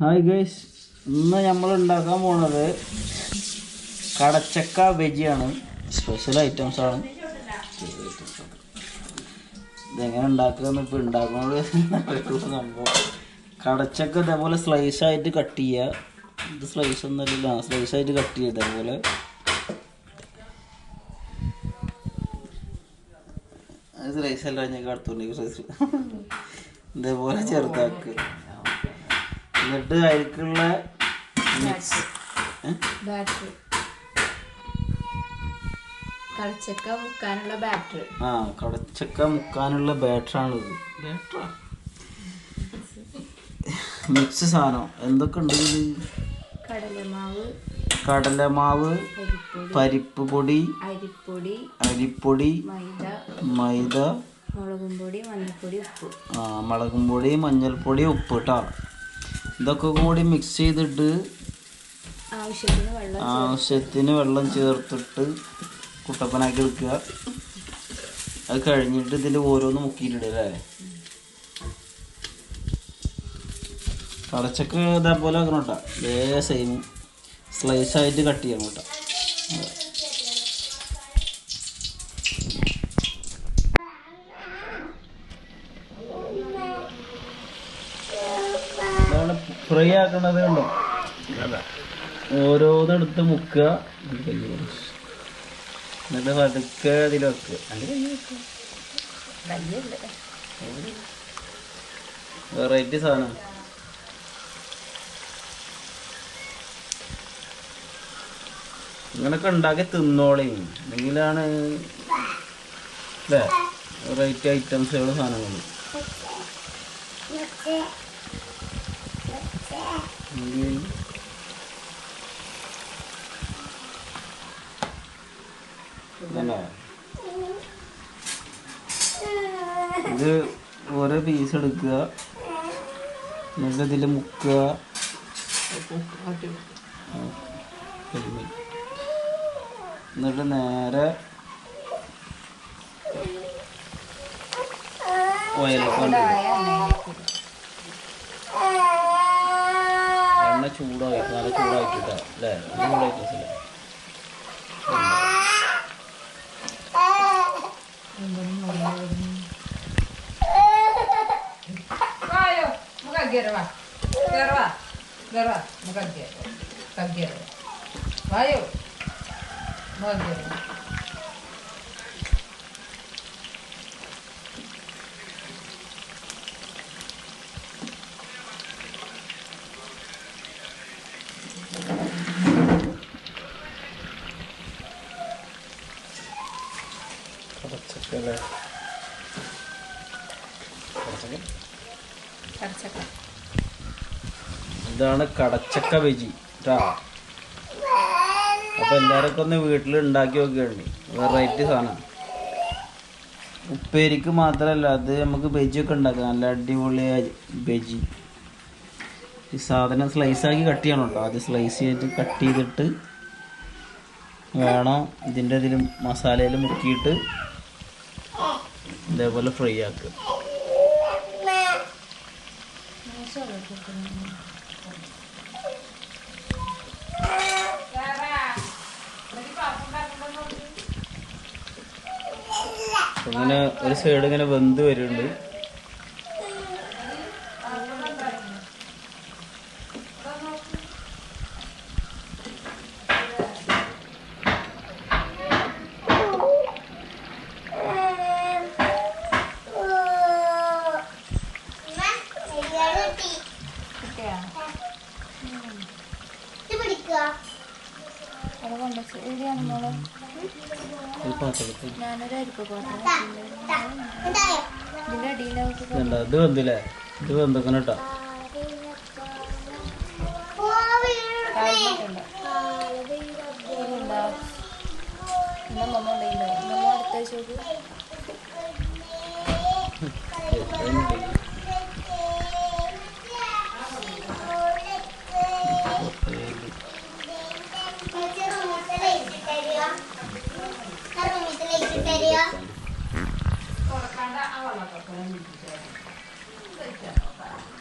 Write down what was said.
Hi guys ഇന്ന് നമ്മൾ ഉണ്ടാക്കാൻ പോണത് കടച്ചക്ക വെജിയാണ് സ്പെഷ്യൽ ഐറ്റംസ് ആണ്. ഇതെങ്ങനെ ഉണ്ടാക്കുക ഇപ്പോൾ ഉണ്ടാക്കുന്നത് സംഭവം. കടച്ചക്ക ഇതേപോലെ സ്ലൈസ് ആയിട്ട് കട്ട് ചെയ്യുക ഇത് സ്ലൈസ് ഒന്നുമില്ല സ്ലൈസ് ആയിട്ട് കട്ട് ചെയ്യുക ഇതേപോലെ. സ്ലൈസ് അല്ല ഞാൻ കടത്തുണ്ടെങ്കിൽ ഇതേപോലെ ചെറുതാക്കുക എന്നിട്ട് അതിലേക്കുള്ള മിക്സ് ബാറ്ററി കളിച്ചക്ക മുക്കാനുള്ള ബാറ്ററി ആ കടച്ചക്ക മുക്കാനുള്ള ബാറ്ററാണിത്. ബാറ്ററാ മിക്സ് സാധനം. എന്തൊക്കെ ഉണ്ട് കടലമാവ്. കടലമാവ് പരിപ്പ് പൊടി അരിപ്പൊടി. അരിപ്പൊടി മൈദ. മൈദ. മുളകും പൊടി മഞ്ഞൾപ്പൊടി ഉപ്പ്. ആ മുളകും പൊടി മഞ്ഞൾപ്പൊടി ഉപ്പ് കേട്ടോ ഇതൊക്കെ കൂടി മിക്സ് ചെയ്തിട്ട് ആവശ്യത്തിന് വെള്ളം ചേർത്തിട്ട് കുട്ടപ്പനാക്കി എടുക്കുക. അത് കഴിഞ്ഞിട്ട് ഇതിൽ ഓരോന്ന് മുക്കിയിട്ടിടുക അല്ലേ? കടച്ചക്ക ഇതേപോലെ ആക്കണം കേട്ടോ ഇതേ സെയിം സ്ലൈസ് ആയിട്ട് കട്ട് ചെയ്യണം കേട്ടോ ഫ്രൈ ആക്കണത് കണ്ടോ ഓരോന്നെടുത്ത് മുക്കുക. എന്നിട്ട് പതുക്കെ അതിൽ വെക്കുക. വെറൈറ്റി സാധനം. ഇങ്ങനൊക്കെ ഉണ്ടാക്കി തിന്നോളേ. എന്തെങ്കിലാണ് അല്ലേ വെറൈറ്റി ഐറ്റംസുകൾ സാധനങ്ങൾ ഇതല്ലേ? ഇത് ഓരോ പീസ് എടുക്കുക എന്നിട്ട് ഇതിൽ മുക്കുക. എന്നിട്ട് നേരെ ഓയിലൊക്കെ എണ്ണ ചൂടായി നല്ല ചൂടാക്കിട്ടാ അല്ലേ ചൂടായിട്ടില്ല Ayo, muka gira va. Gira va. Gira അല്ലേ? ഇതാണ് കടച്ചക്ക വെജി കേട്ടാ അപ്പൊ എല്ലാവർക്കും ഒന്ന് വീട്ടിൽ ഉണ്ടാക്കി നോക്കുകയാണ് വെറൈറ്റി സാധനം. ഉപ്പേരിക്ക് മാത്രമല്ല അത് നമുക്ക് വെജി ഒക്കെ ഉണ്ടാക്കാം. നല്ല അടിപൊളിയായ ബജി. ഈ സാധനം സ്ലൈസ് ആക്കി കട്ട് ചെയ്യണം കേട്ടോ അത് സ്ലൈസ് ചെയ്തിട്ട് കട്ട് ചെയ്തിട്ട് വേണം ഇതിന്റെ ഇതിൽ മസാലയിൽ മുക്കിയിട്ട് ഇതേപോലെ ഫ്രൈ ആക്കുക ഇങ്ങനെ ഒരു സൈഡ് ഇങ്ങനെ വെന്ത് വരുന്നുണ്ട്. ഇത് വെന്തില്ലേ? ഇത് വെന്തക്കണം കേട്ടോ? മമ്മ ഉണ്ടായില്ലോ മമ്മ അടുത്ത അതിന് Awaklah, kau 脑上